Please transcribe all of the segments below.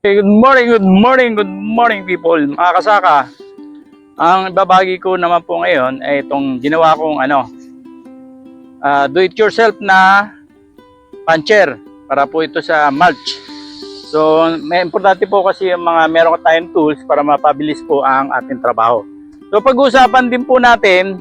Okay, good morning, good morning, good morning people. Mga kasaka, ang babagi ko naman po ngayon ay itong ginawa kong ano, ah, do it yourself na puncher para po ito sa mulch. So, may importante po kasi yung mga meron tayong tools para mapabilis po ang ating trabaho. So, pag-uusapan din po natin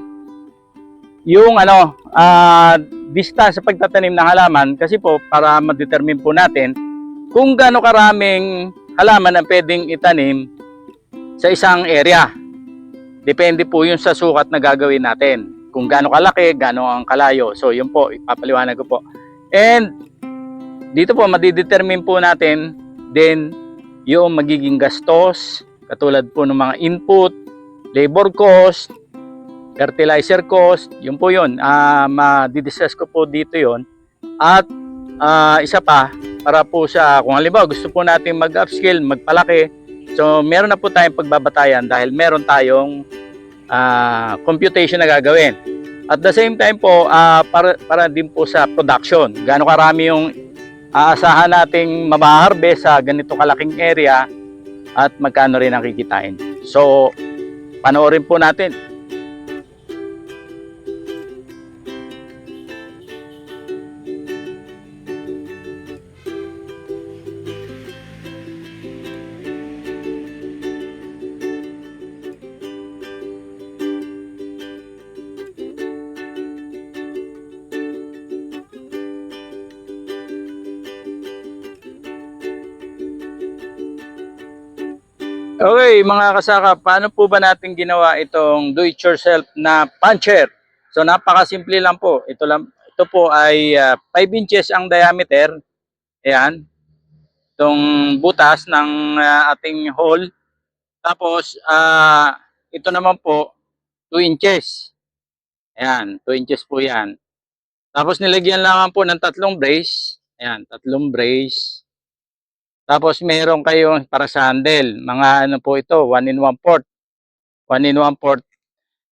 yung ano, ah, distance sa pagtatanim ng halaman kasi po para ma-determine po natin kung gaano karaming halaman ang pwedeng itanim sa isang area. Depende po yun sa sukat na gagawin natin. Kung gaano kalaki, gaano ang kalayo. So yun po, ipapaliwanag ko po. And dito po, madidetermine po natin din yung magiging gastos, katulad po ng mga input, labor cost, fertilizer cost, yun po yun. Uh, ma-discuss ko po dito yon At ah, isa pa, para po sa, kung halimbawa gusto po natin mag-upscale, magpalaki, so meron na po tayong pagbabatayan dahil meron tayong ah, computation na gagawin. At the same time po, ah, para, para din po sa production, gaano karami yung aasahan nating mabaharvest sa ganito kalaking area at magkano rin ang kikitain. So, panoorin po natin. Okay, mga kasaka, paano po ba natin ginawa itong do-it-yourself na puncher? So napakasimple lang po. Ito lang ito po ay 5 inches ang diameter. Ayan. Itong butas ng ah, ating hole. Tapos ah, ito naman po 2 inches. Ayan, 2 inches po 'yan. Tapos nilagyan lang po ng tatlong brace. Ayan, tatlong brace. Tapos meron kayong para sa handle, mga ano po ito, 1 in 1 port. 1 in 1 port.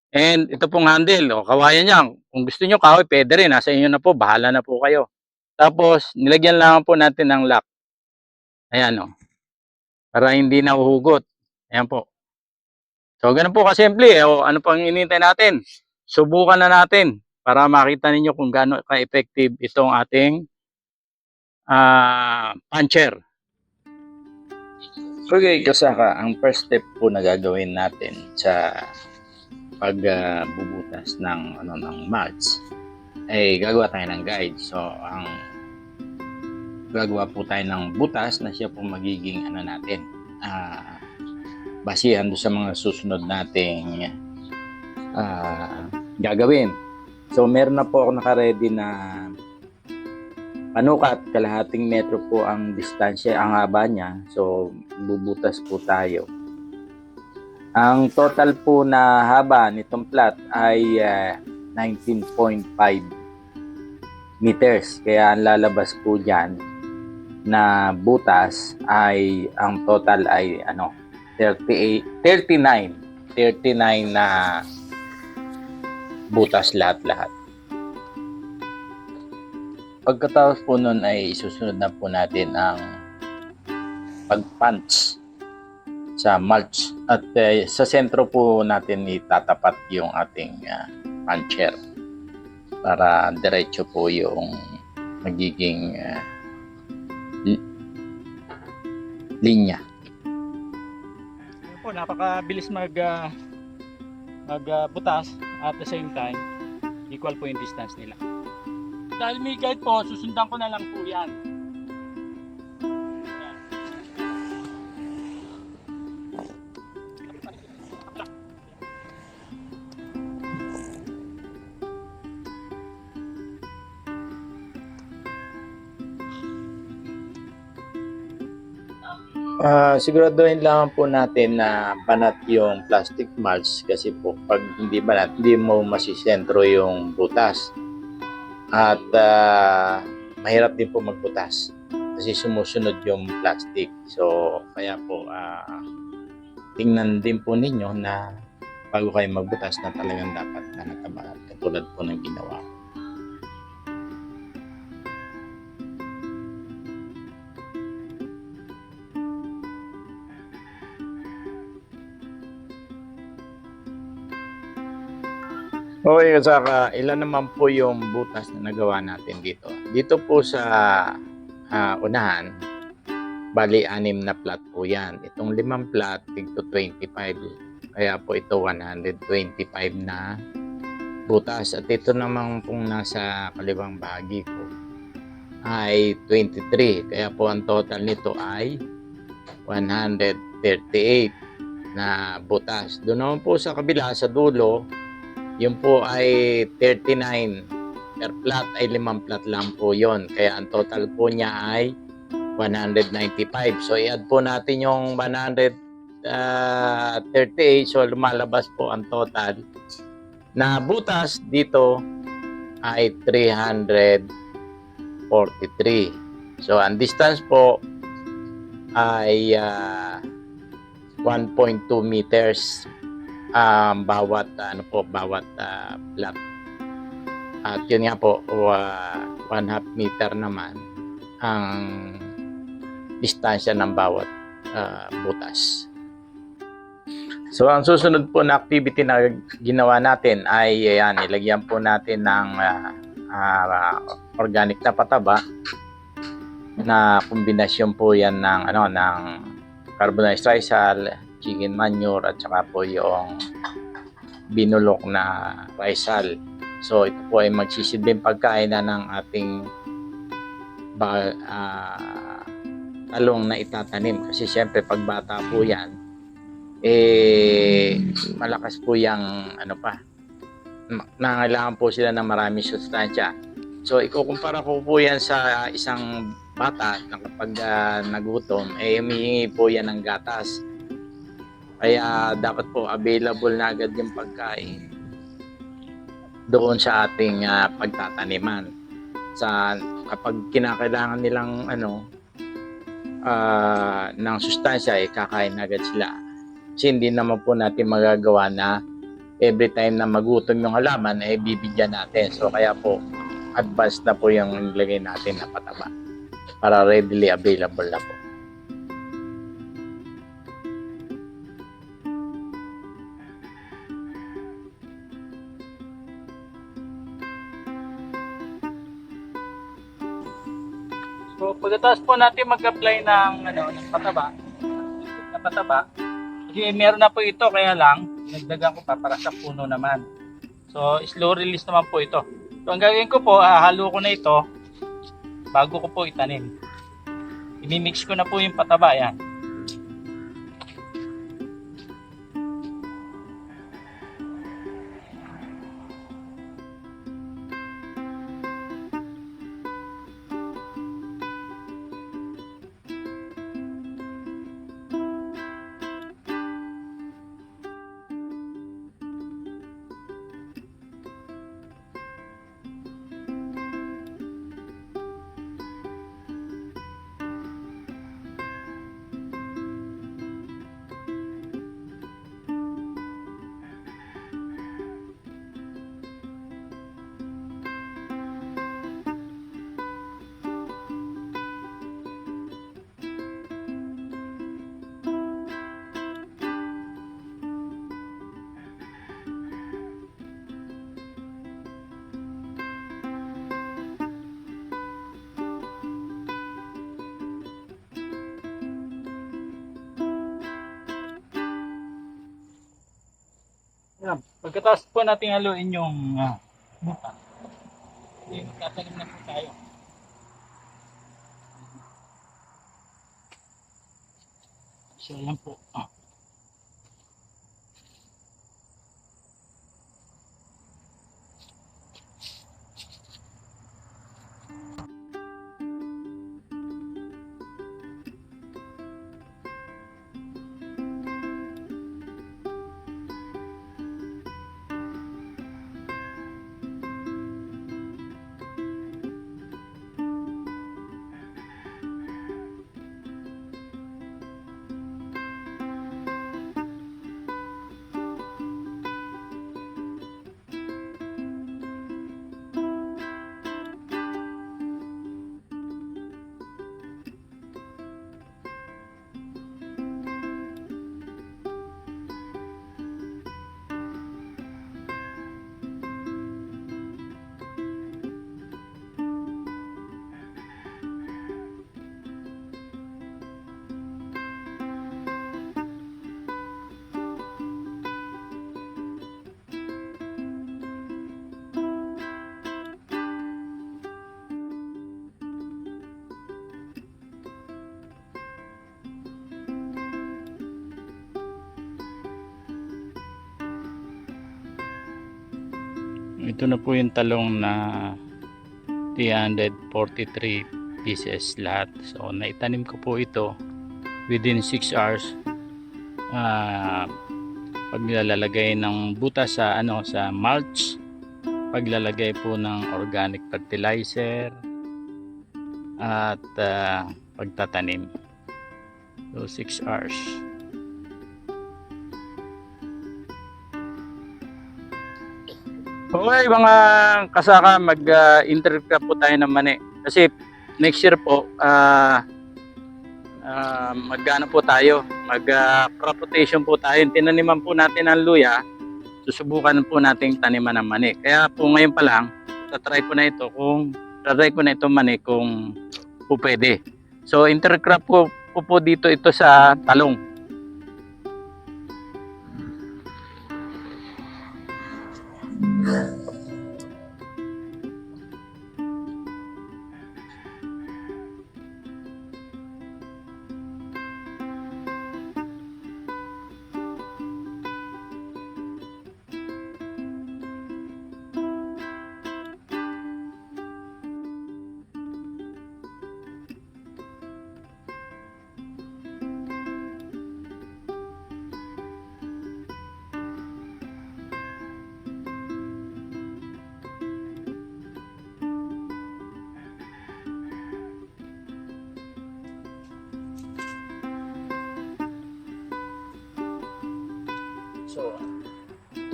And ito pong handle, o kawayan niyan. Kung gusto niyo kahoy, pwede rin. Nasa inyo na po, bahala na po kayo. Tapos, nilagyan lang po natin ng lock. Ayan o. Para hindi nahuhugot. Ayan po. So, ganun po kasimple. eh. O, ano pang inintay natin? Subukan na natin para makita ninyo kung gaano ka-effective itong ating ah puncher. Okay, kasaka, ang first step po na gagawin natin sa pagbubutas ng ano ng mulch ay gagawa tayo ng guide. So, ang gagawa po tayo ng butas na siya po magiging ano natin ah basihan doon sa mga susunod nating ah, gagawin. So, meron na po ako naka-ready na panukat, kalahating metro po ang distansya, ang haba niya. So, bubutas po tayo. Ang total po na haba nitong plot ay ah, 19.5 meters. Kaya ang lalabas po dyan na butas ay ang total ay ano 38 39 39 na butas lahat-lahat. Pagkatapos po nun ay susunod na po natin ang pag-punch sa mulch at eh, sa sentro po natin itatapat yung ating ah, puncher para diretso po yung magiging li- linya. Po, napakabilis mag ah, magbutas at the same time equal po yung distance nila. Dahil may guide po, susundan ko na lang po yan. Ah, siguraduhin lang po natin na banat yung plastic mulch kasi po pag hindi banat, hindi mo masisentro yung butas. At ah, mahirap din po magbutas kasi sumusunod yung plastic. So, kaya po ah, tingnan din po ninyo na bago kayo magbutas na talagang dapat na banat katulad po ng ginawa ko. Okay, kasaka, ilan naman po yung butas na nagawa natin dito? Dito po sa ah, unahan, bali anim na plat po yan. Itong limang plat, tigto 25. Kaya po ito 125 na butas. At ito naman pong nasa kaliwang bahagi ko ay 23. Kaya po ang total nito ay 138 na butas. Doon naman po sa kabila, sa dulo, yun po ay 39 per plat ay limang plat lang po yon kaya ang total po niya ay 195 so i-add po natin yung 138 so lumalabas po ang total na butas dito ay 343 so ang distance po ay ah, 1.2 meters um, bawat ano po bawat uh, plat. At yun nga po uh, one half meter naman ang distansya ng bawat ah, butas. So ang susunod po na activity na ginawa natin ay ayan, ilagyan po natin ng ah, ah, organic na pataba na kombinasyon po yan ng ano ng carbonized trisal, chicken manure at saka po yung binulok na risal. So ito po ay magsisilbing pagkain na ng ating ba, ah, talong na itatanim kasi siyempre pag bata po yan eh malakas po yung ano pa nangailangan po sila ng maraming sustansya. So ikukumpara ko po yan sa isang bata na kapag ah, nagutom eh humihingi po yan ng gatas. Kaya dapat po available na agad yung pagkain doon sa ating ah, pagtataniman. Sa kapag kinakailangan nilang ano ah, ng sustansya eh kakain agad sila. Kasi hindi naman po natin magagawa na every time na magutom yung halaman eh bibigyan natin. So kaya po advance na po yung nilagay natin na pataba para readily available na po. So pagkatapos po natin mag-apply ng ano ng pataba, na pataba, kasi meron na po ito kaya lang nagdagan ko pa para sa puno naman. So slow release naman po ito. So ang gagawin ko po, hahalo ko na ito bago ko po itanim. Imimix ko na po yung pataba yan. Pagkatapos po natin haluin yung uh, buta. Hindi, magtatanim na po tayo. So, yan po. Ah. Ito na po yung talong na 343 pieces lahat. So, naitanim ko po ito within 6 hours. Ah, paglalagay ng butas sa ano sa mulch, paglalagay po ng organic fertilizer at ah, pagtatanim. So 6 hours. Okay, mga kasaka, mag-intercrop po tayo ng mani. Kasi next year po, ah ah, mag-ano po tayo, mag-crop rotation po tayo. Tinaniman po natin ang luya, susubukan po nating taniman ng mani. Kaya po ngayon pa lang, tatry ko na ito kung tatry ko na ito mani kung po pwede. So intercrop po, po po dito ito sa talong. Yeah.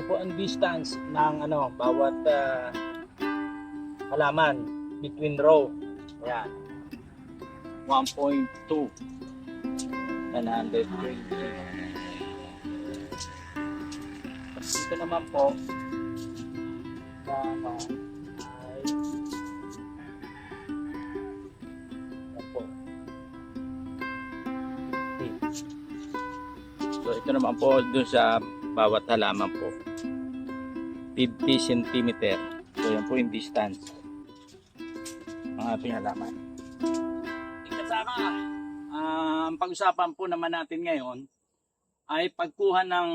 Ito po ang distance ng ano, bawat ah, halaman between row. Ayan. 1.2 120 Tapos dito naman po tama ay po. 50. So ito naman po dun sa bawat halaman. 50 cm. So yan po yung distance ng ating halaman. Kasama, ah, ang pag-usapan po naman natin ngayon ay pagkuha ng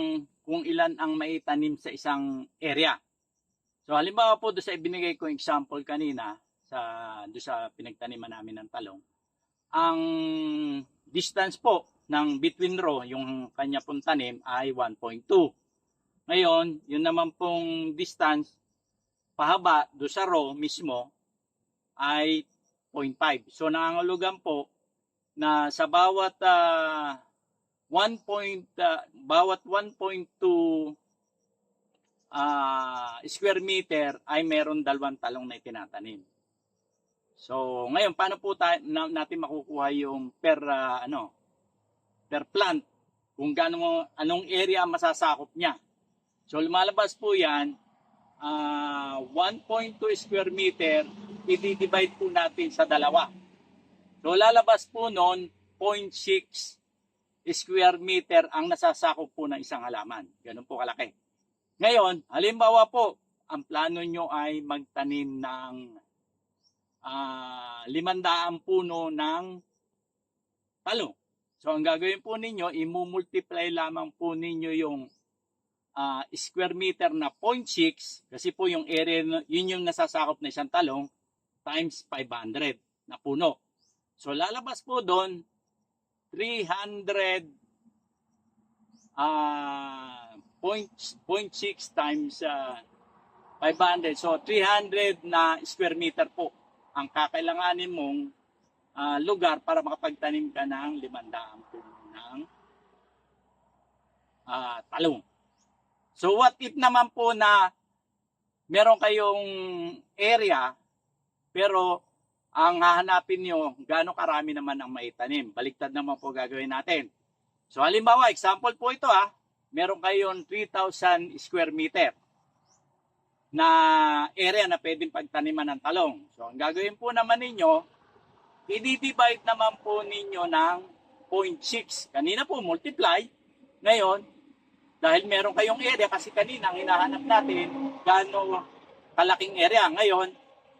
kung ilan ang maitanim sa isang area. So halimbawa po doon sa ibinigay ko example kanina sa doon sa pinagtaniman namin ng talong. Ang distance po ng between row, yung kanya pong tanim ay 1.2. Ngayon, yun naman pong distance pahaba do sa row mismo ay 0.5. So nangangulugan po na sa bawat ah, 1 point, ah, bawat 1.2 ah, square meter ay meron dalawang talong na itinatanim. So, ngayon paano po tayo, na, natin makukuha yung per ah, ano per plant kung gaano anong area masasakop niya. So lumalabas po 'yan ah 1.2 square meter i-divide po natin sa dalawa. So lalabas po noon 0.6 square meter ang nasasakop po ng isang halaman. Ganun po kalaki. Ngayon, halimbawa po, ang plano nyo ay magtanim ng ah 500 puno ng talong. So ang gagawin po ninyo, imumultiply lamang po ninyo yung ah, square meter na 0.6 kasi po yung area, yun yung nasasakop na isang talong times 500 na puno. So lalabas po doon 300 ah 0.6 times ah, 500. So 300 na square meter po ang kakailanganin mong ah, lugar para makapagtanim ka ng 500 puno ng ah, talong. So what if naman po na meron kayong area pero ang hahanapin nyo gaano karami naman ang maitanim. Baliktad naman po gagawin natin. So halimbawa, example po ito ha, meron kayong 3,000 square meter na area na pwedeng pagtaniman ng talong. So ang gagawin po naman ninyo, i-divide naman po ninyo ng 0.6. Kanina po multiply. Ngayon, dahil meron kayong area kasi kanina ang hinahanap natin gaano kalaking area. Ngayon,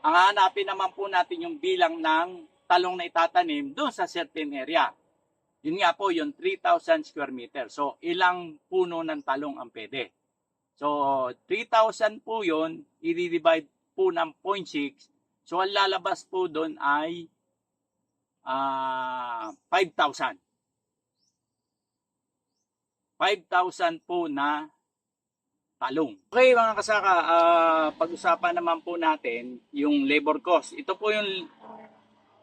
ang hahanapin naman po natin yung bilang ng talong na itatanim doon sa certain area. Yun nga po, yung 3,000 square meter. So, ilang puno ng talong ang pwede. So, 3,000 po yun, i-divide po ng 0.6. So, ang lalabas po doon ay ah 5,000. 5,000 po na talong. Okay mga kasaka, ah, pag-usapan naman po natin yung labor cost. Ito po yung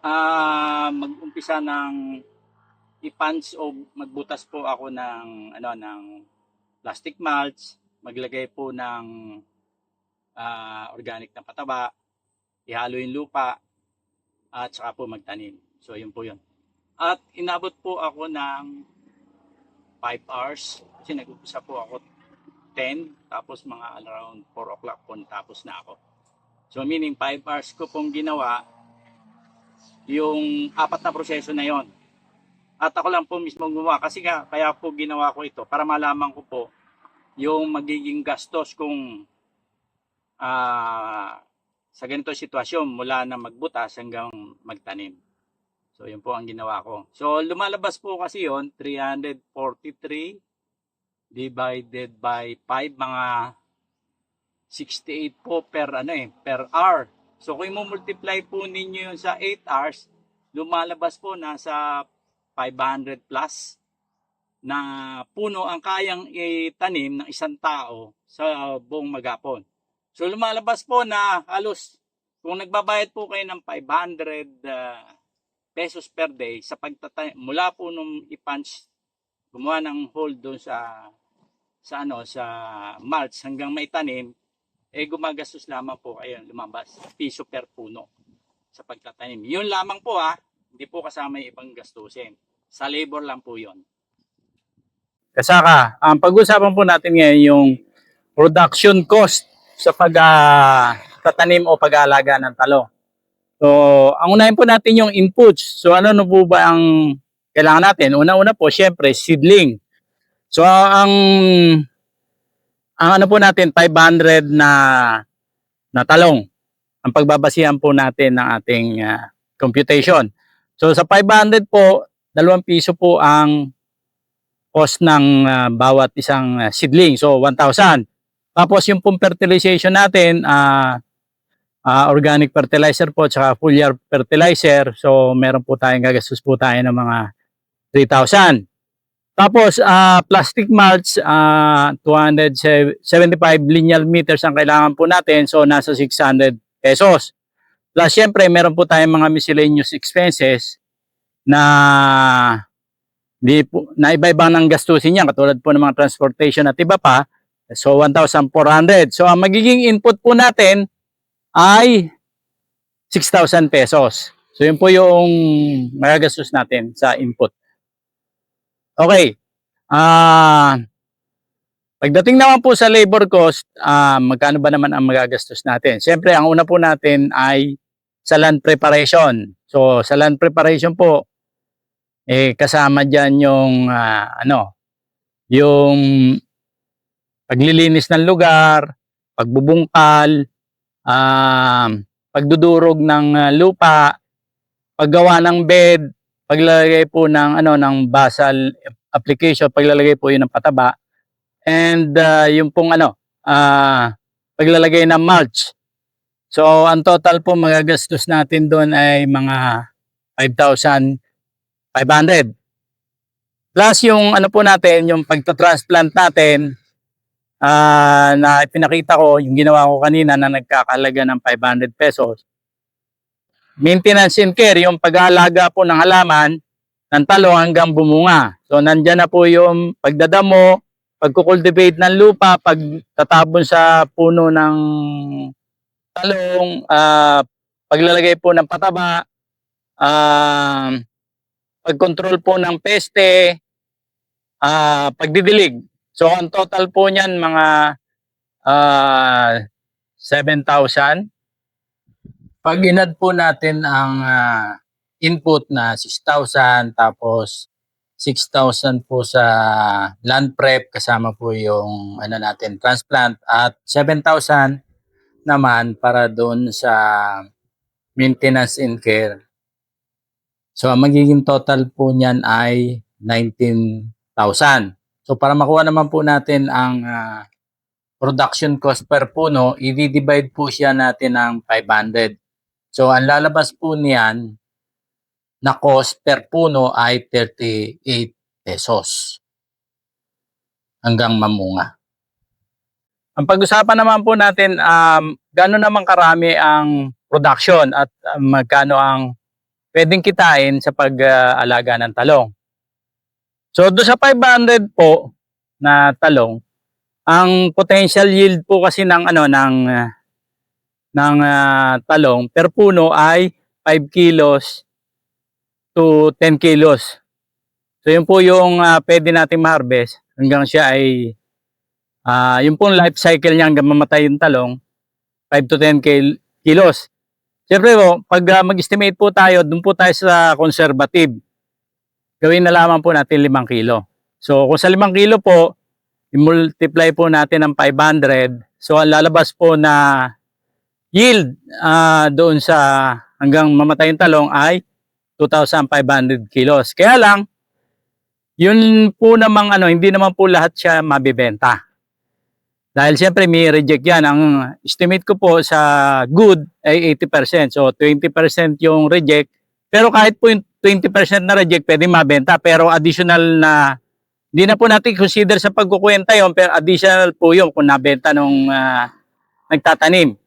ah, mag-umpisa ng i-punch o magbutas po ako ng ano ng plastic mulch, maglagay po ng ah, organic na pataba, ihalo yung lupa at saka po magtanim. So yun po yun. At inabot po ako ng 5 hours kasi nag-umpisa po ako 10 tapos mga around 4 o'clock po tapos na ako. So meaning 5 hours ko pong ginawa yung apat na proseso na yon. At ako lang po mismo gumawa kasi nga kaya po ginawa ko ito para malaman ko po yung magiging gastos kung ah sa ganito sitwasyon mula na magbutas hanggang magtanim. So yun po ang ginawa ko. So lumalabas po kasi yon 343 divided by 5 mga 68 po per ano eh per hour. So kung mo-multiply po ninyo yun sa 8 hours, lumalabas po nasa 500 plus na puno ang kayang itanim ng isang tao sa buong magapon. So lumalabas po na halos kung nagbabayad po kayo ng 500 ah, pesos per day sa pagtatanim mula po nung i-punch gumawa ng hole doon sa sa ano sa mulch hanggang may tanim eh gumagastos lamang po kayo lumabas piso per puno sa pagtatanim. Yun lamang po ha, hindi po kasama yung ibang gastusin. Sa labor lang po yun. Kasaka, ang pag-usapan po natin ngayon yung production cost sa pagtatanim o pag-aalaga ng talo. So, ang unahin po natin yung inputs. So, ano no po ba ang kailangan natin? Una-una po, syempre, seedling. So, ang ang ano po natin, 500 na na talong. Ang pagbabasihan po natin ng ating ah, computation. So, sa 500 po, dalawang piso po ang cost ng ah, bawat isang ah, seedling. So, 1,000. Tapos yung pong fertilization natin, ah ah, organic fertilizer po, tsaka foliar fertilizer. So, meron po tayong gagastos po tayo ng mga 3,000. Tapos, ah, plastic mulch, ah 275 lineal meters ang kailangan po natin. So, nasa 600 pesos. Plus, syempre, meron po tayong mga miscellaneous expenses na di po, na iba-iba ng gastusin niya katulad po ng mga transportation at iba pa so 1,400 so ang magiging input po natin ay 6,000 pesos. So yun po yung magagastos natin sa input. Okay. Ah pagdating naman po sa labor cost ah magkano ba naman ang magagastos natin? Siyempre ang una po natin ay sa land preparation. So sa land preparation po eh kasama diyan yung ah, ano yung paglilinis ng lugar, pagbubungkal, um, pagdudurog ng ah, lupa, paggawa ng bed, paglalagay po ng ano ng basal application, paglalagay po yun ng pataba and ah, yung pong ano ah, paglalagay ng mulch. So ang total po magagastos natin doon ay mga 5,000 500. Plus yung ano po natin, yung pagta-transplant natin, ah na pinakita ko, yung ginawa ko kanina na nagkakalaga ng 500 pesos. Maintenance and care, yung pag-aalaga po ng halaman ng talong hanggang bumunga. So nandyan na po yung pagdadamo, pagkukultivate ng lupa, pagtatabon sa puno ng talong, ah paglalagay po ng pataba, ah pag-control po ng peste, ah pagdidilig. So ang total po niyan mga ah 7,000. Pag inad po natin ang ah, input na 6,000 tapos 6,000 po sa land prep kasama po yung ano natin transplant at 7,000 naman para doon sa maintenance and care So, ang magiging total po niyan ay 19,000. So, para makuha naman po natin ang ah, production cost per puno, i-divide po siya natin ng 500. So, ang lalabas po niyan na cost per puno ay 38 pesos hanggang mamunga. Ang pag-usapan naman po natin, um, gano'n naman karami ang production at um, magkano ang pwedeng kitain sa pag-alaga ng talong. So, do sa 500 po na talong, ang potential yield po kasi ng ano ng ah, ng ah, talong per puno ay 5 kilos to 10 kilos. So, yun po yung ah, pwede nating ma-harvest hanggang siya ay Ah, yung pong life cycle niya hanggang mamatay yung talong, 5 to 10 kil- kilos. Siyempre po, pag ah, mag-estimate po tayo, dun po tayo sa conservative. Gawin na lamang po natin 5 kilo. So, kung sa 5 kilo po, i-multiply po natin ng 500. So, ang lalabas po na yield ah, doon sa hanggang mamatay yung talong ay 2,500 kilos. Kaya lang, yun po namang ano, hindi naman po lahat siya mabibenta. Dahil siyempre may reject yan. Ang estimate ko po sa good ay 80%. So 20% yung reject. Pero kahit po yung 20% na reject, pwede mabenta. Pero additional na, hindi na po natin consider sa pagkukwenta yon pero additional po yung kung nabenta nung ah, nagtatanim.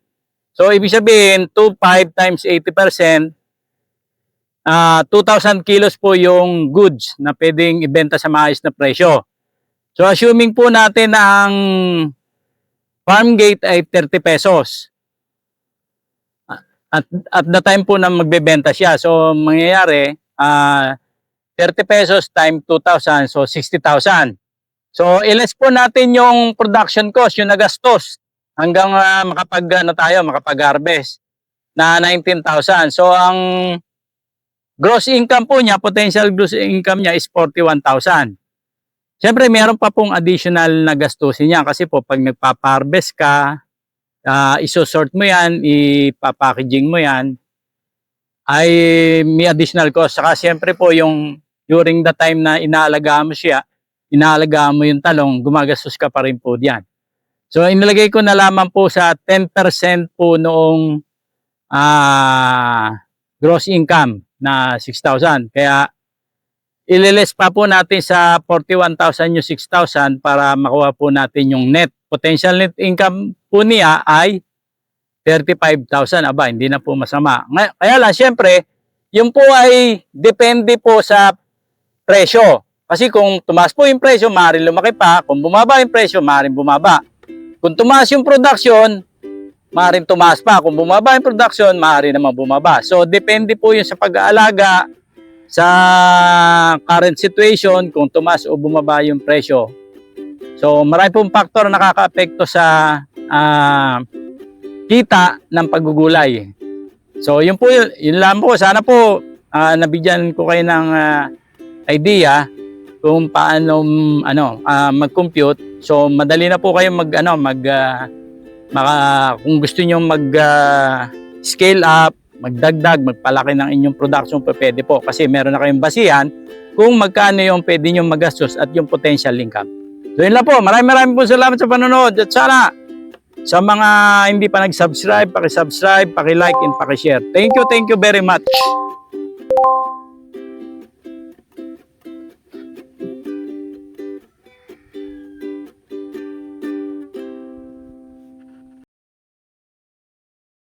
So ibig sabihin, 2,5 times 80%, ah 2,000 kilos po yung goods na pwedeng ibenta sa maayos na presyo. So assuming po natin na ang farm gate ay 30 pesos. At at the time po na magbebenta siya. So mangyayari ah 30 pesos time 2,000 so 60,000. So iles po natin yung production cost, yung nagastos hanggang ah, makapag ano tayo, makapag-harvest na 19,000. So ang gross income po niya, potential gross income niya is 41,000. Siyempre, meron pa pong additional na gastusin niya kasi po pag nagpa-harvest ka, uh, isosort mo yan, ipapackaging mo yan, ay may additional cost. Saka siyempre po yung during the time na inaalagaan mo siya, inaalagaan mo yung talong, gumagastos ka pa rin po diyan. So inilagay ko na lamang po sa 10% po noong ah gross income na 6,000. Kaya ililes pa po natin sa 41,000 yung 6,000 para makuha po natin yung net. Potential net income po niya ay 35,000. Aba, hindi na po masama. Kaya lang, syempre, yung po ay depende po sa presyo. Kasi kung tumaas po yung presyo, maaaring lumaki pa. Kung bumaba yung presyo, maaaring bumaba. Kung tumaas yung production, maaaring tumaas pa. Kung bumaba yung production, maaari naman bumaba. So, depende po yun sa pag-aalaga sa current situation kung tumaas o bumaba yung presyo. So, marami pong faktor na nakaka-apekto sa ah, kita ng paggugulay. So, yun po yun, yun lang po. Sana po ah, nabigyan ko kayo ng ah, idea kung paano ano ah, mag-compute. So, madali na po kayo mag ano mag ah, maka, kung gusto niyo mag ah, scale up, magdagdag, magpalaki ng inyong production pa pwede po kasi meron na kayong basihan kung magkano yung pwede nyo magastos at yung potential income. So yun lang po, maraming maraming po salamat sa panonood at sana sa mga hindi pa nag-subscribe, paki-subscribe, paki-like and paki-share. Thank you, thank you very much.